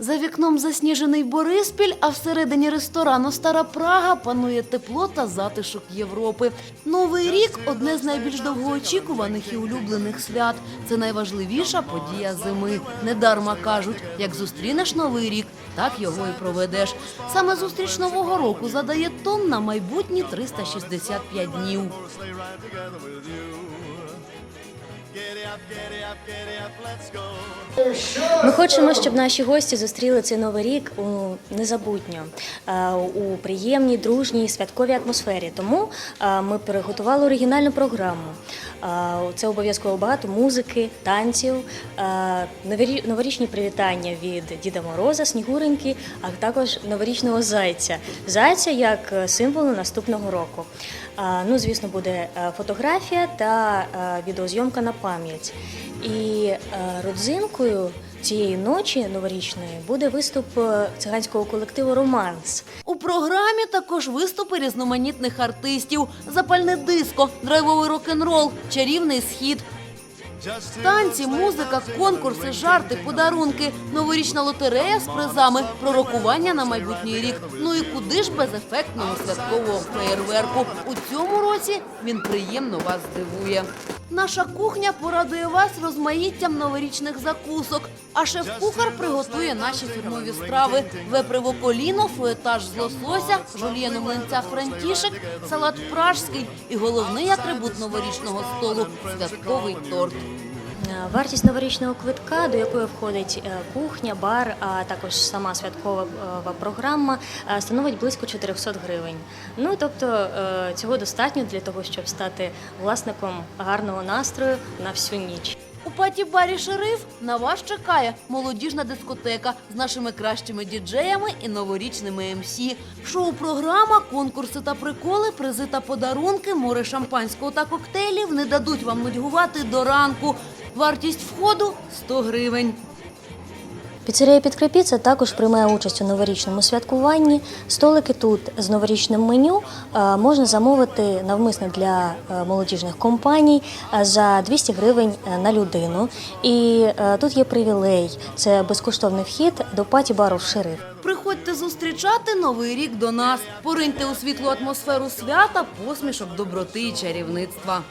За вікном засніжений Бориспіль, а всередині ресторану Стара Прага панує тепло та затишок Європи. Новий рік одне з найбільш довгоочікуваних і улюблених свят. Це найважливіша подія зими. Недарма кажуть, як зустрінеш новий рік, так його і проведеш. Саме зустріч нового року задає тон на майбутні 365 днів. Ми хочемо, щоб наші гості зустріли цей новий рік у незабутньо, е, у приємній, дружній, святковій атмосфері. Тому е, ми приготували оригінальну програму. Це обов'язково багато музики, танців, новорічні привітання від Діда Мороза, Снігуреньки, а також новорічного зайця. Зайця як е, символу наступного року. Ну, звісно, буде е, фотографія та е, відеозйомка на пам'ять. І родзинкою цієї ночі новорічної буде виступ циганського колективу Романс. Програмі також виступи різноманітних артистів, запальне диско, драйвовий рок-н-рол, чарівний схід. Танці, музика, конкурси, жарти, подарунки, новорічна лотерея з призами, пророкування на майбутній рік. Ну і куди ж без ефектного святкового феєрверку? У цьому році він приємно вас здивує. Наша кухня порадує вас розмаїттям новорічних закусок. А шеф-кухар приготує наші фірмові страви: веприво коліно, фуетаж з лосося, жульєну млинця франтішек, салат пражський і головний атрибут новорічного столу святковий торт. Вартість новорічного квитка, до якої входить е, кухня, бар, а також сама святкова е, програма, е, становить близько 400 гривень. Ну тобто цього достатньо для того, щоб стати власником гарного настрою на всю ніч. У паті-барі шериф на вас чекає молодіжна дискотека з нашими кращими діджеями і новорічними МС. Шоу-програма, конкурси та приколи, призи та подарунки, море шампанського та коктейлів не дадуть вам нудьгувати до ранку. Вартість входу 100 гривень. Піцерія Підкрепіця також приймає участь у новорічному святкуванні. Столики тут з новорічним меню е, можна замовити навмисно для е, молодіжних компаній е, за 200 гривень на людину. І тут є привілей це безкоштовний вхід до паті бару шериф. Приходьте зустрічати новий рік до нас. Пориньте у світлу атмосферу свята, посмішок, доброти і чарівництва.